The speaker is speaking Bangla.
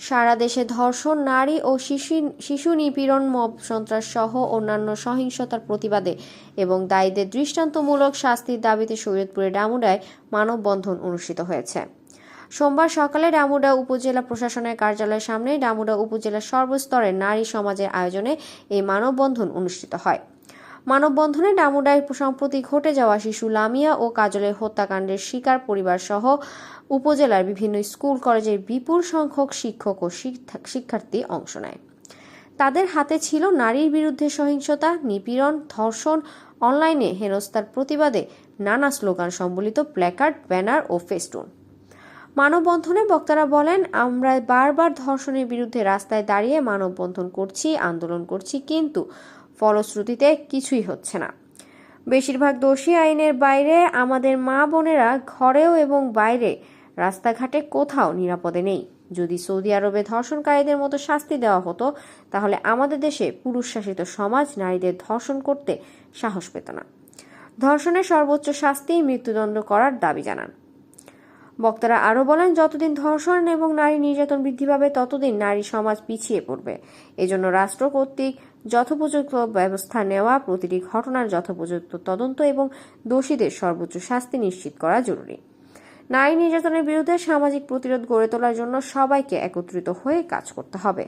সারা দেশে ধর্ষণ, নারী ও শিশু শিশু নিপীড়ন, মব সন্ত্রাস সহ অন্যান্য সহিংসতার প্রতিবাদে এবং দায়ীদের দৃষ্টান্তমূলক শাস্তির দাবিতে শরীয়তপুরের ডামুডায় মানববন্ধন অনুষ্ঠিত হয়েছে। সোমবার সকালে ডামুডা উপজেলা প্রশাসনের কার্যালয়ের সামনে ডামুডা উপজেলার সর্বস্তরের নারী সমাজের আয়োজনে এই মানববন্ধন অনুষ্ঠিত হয়। মানববন্ধনে ডামুডায় সম্প্রতি ঘটে যাওয়া শিশু লামিয়া ও কাজলের হত্যাকাণ্ডের শিকার পরিবার সহ উপজেলার বিভিন্ন স্কুল, কলেজের বিপুল সংখ্যক শিক্ষক ও শিক্ষা- শিক্ষার্থী অংশ নেয়। তাদের হাতে ছিল নারীর বিরুদ্ধে সহিংসতা, নিপীড়ন, ধর্ষণ, অনলাইনে হেনস্থার প্রতিবাদে নানা স্লোগান সম্বলিত প্ল্যাকার্ড, ব্যানার ও ফেস্টুন। মানববন্ধনে বক্তারা বলেন, আমরা বারবার ধর্ষণের বিরুদ্ধে রাস্তায় দাঁড়িয়ে মানববন্ধন করছি, আন্দোলন করছি, কিন্তু ফলশ্রুতিতে কিছুই হচ্ছে না। বেশিরভাগ দোষী আইনের বাইরে আমাদের মা বোনেরা ঘরেও এবং বাইরে রাস্তাঘাটে কোথাও নিরাপদে নেই। যদি সৌদি আরবে ধর্ষণকারীদের মতো শাস্তি দেওয়া হতো, তাহলে আমাদের দেশে পুরুষ শাসিত সমাজ নারীদের ধর্ষণ করতে সাহস পেত না। ধর্ষণের সর্বোচ্চ শাস্তি মৃত্যুদণ্ড করার দাবি জানান। বক্তারা আরও বলেন, যতদিন ধর্ষণ এবং নারী নির্যাতন বৃদ্ধি পাবে, ততদিন নারী সমাজ পিছিয়ে পড়বে। এজন্য রাষ্ট্র কর্তৃক যথোপযুক্ত ব্যবস্থা নেওয়া, প্রতিটি ঘটনার যথোপযুক্ত তদন্ত এবং দোষীদের সর্বোচ্চ শাস্তি নিশ্চিত করা জরুরি। নারী নির্যাতনের বিরুদ্ধে সামাজিক প্রতিরোধ গড়ে তোলার জন্য সবাইকে একত্রিত হয়ে কাজ করতে হবে।